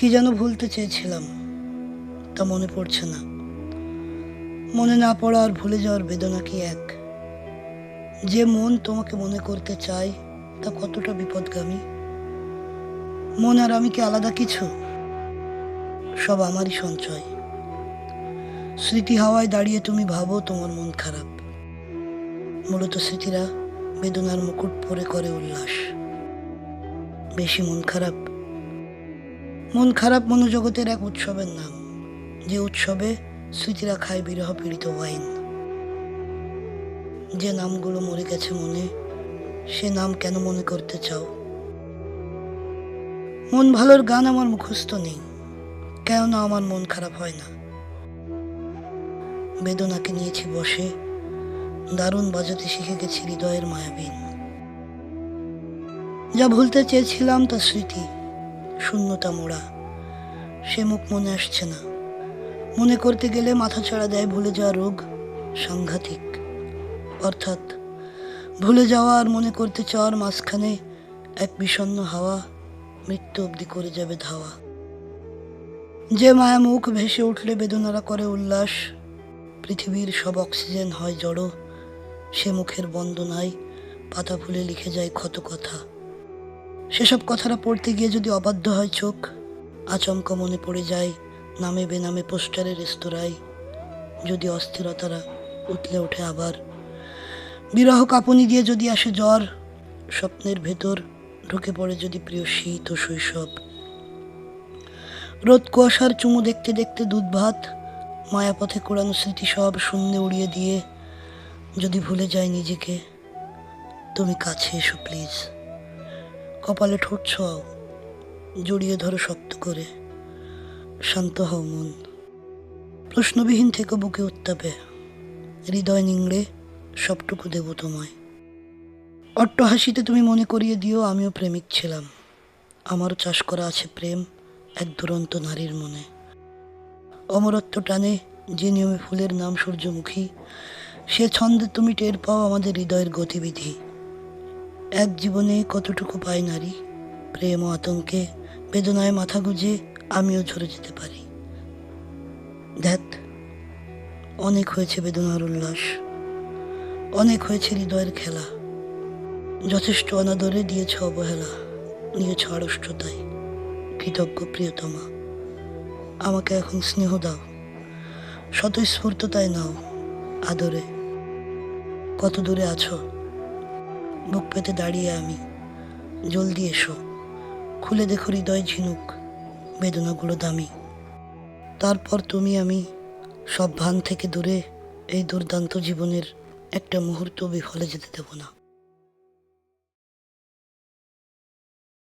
কি যেন ভুলতে চেয়েছিলাম, তা মনে পড়ছে না। মনে না পড়া আর ভুলে যাওয়ার বেদনা কি এক? যে মন তোমাকে মনে করতে চায়, তা কতটা বিপদগামী? মন আর আমি কি আলাদা কিছু? সব আমারই সঞ্চয়। স্মৃতি হাওয়ায় দাঁড়িয়ে তুমি ভাবো তোমার মন খারাপ। মূলত স্মৃতিরা বেদনার মুকুট পরে করে উল্লাস। বেশি মন খারাপ মন খারাপ মনোজগতের এক উৎসবের নাম, যে উৎসবে স্মৃতিরা খায় বিরহ পীড়িত ওয়াইন। যে নামগুলো মরে গেছে মনে, সে নাম কেন মনে করতে চাও? মন ভালোর গান আমার মুখস্থ নেই, কেননা আমার মন খারাপ হয় না। বেদনাকে নিয়েছি বসে, দারুণ বাজাতে শিখে গেছি হৃদয়ের মায়াবিন। যা ভুলতে চেয়েছিলাম তা স্মৃতি শূন্যতা মোড়া। সে মুখ মনে আসছে না। মনে করতে গেলে মাথা ছাড়া দেয় ভুলে যাওয়া রোগ, সাংঘাতিক। অর্থাৎ ভুলে যাওয়া আর মনে করতে চাওয়ার মাঝখানে এক বিষণ্ণ হাওয়া মৃত্যু অবধি করে যাবে ধাওয়া। যে মায়া মুখ ভেসে উঠলে বেদনারা করে উল্লাস, পৃথিবীর সব অক্সিজেন হয় জড়ো, সে মুখের বন্দনায় পাতা ফুলে লিখে যায় ক্ষত কথা। সেসব কথাটা পড়তে গিয়ে যদি অবাধ্য হয় চোখ, আচমকা মনে পড়ে যায় নামে বেনামে পোস্টারের রেস্তোরাঁয়। যদি অস্থিরতারা উতলে ওঠে আবার, বিরহ কাঁপুনি দিয়ে যদি আসে জ্বর, স্বপ্নের ভেতর ঢুকে পড়ে যদি প্রিয় শীত ও শৈশব। রোদ কুয়াশার চুমু দেখতে দেখতে দুধ ভাত, মায়াপথে কোড়ানো স্মৃতি সব শূন্যে উড়িয়ে দিয়ে যদি ভুলে যায় নিজেকে, তুমি কাছে এসো প্লিজ। কপালে ঠোঁট ছোঁয়াও, জড়িয়ে ধরো শক্ত করে। শান্ত হও মন। প্রশ্নবিহীন থেকে বুকে উত্তাপে। হৃদয় নিংড়ে সবটুকু দেব তোমায়। অট্ট হাসিতে তুমি মনে করিয়ে দিও, আমিও প্রেমিক ছিলাম। আমারও চাষ করা আছে প্রেম, এক দুরন্ত নারীর মনে। অমরত্ব টানে যে নিয়মে ফুলের নাম সূর্যমুখী, সে ছন্দে তুমি টের পাও আমাদের হৃদয়ের গতিবিধি। এক জীবনে কতটুকু পায় নারী? প্রেম, আতঙ্কে, বেদনায় মাথা গুঁজে আমিও ঝরে যেতে পারি। ধ্যাত অনেক হয়েছে বেদনার উল্লাস। অনেক হয়েছে হৃদয়ের খেলা। যথেষ্ট অনাদরে দিয়েছ অবহেলা। নিয়েছ আড়ষ্টতায়। কৃতজ্ঞ প্রিয়তমা, আমাকে এখন স্নেহ দাও। স্বতঃস্ফূর্ততায় নাও আদরে। কত দূরে আছো? বুক পেতে দাঁড়িয়ে আমি। জলদি এসো। খুলে দেখো হৃদয় ঝিনুক, বেদনাগুলো দামি। তারপর তুমি আমি সব ভান থেকে দূরে এই দুর্দান্ত জীবনের একটা মুহূর্ত বিফলে যেতে দেব না।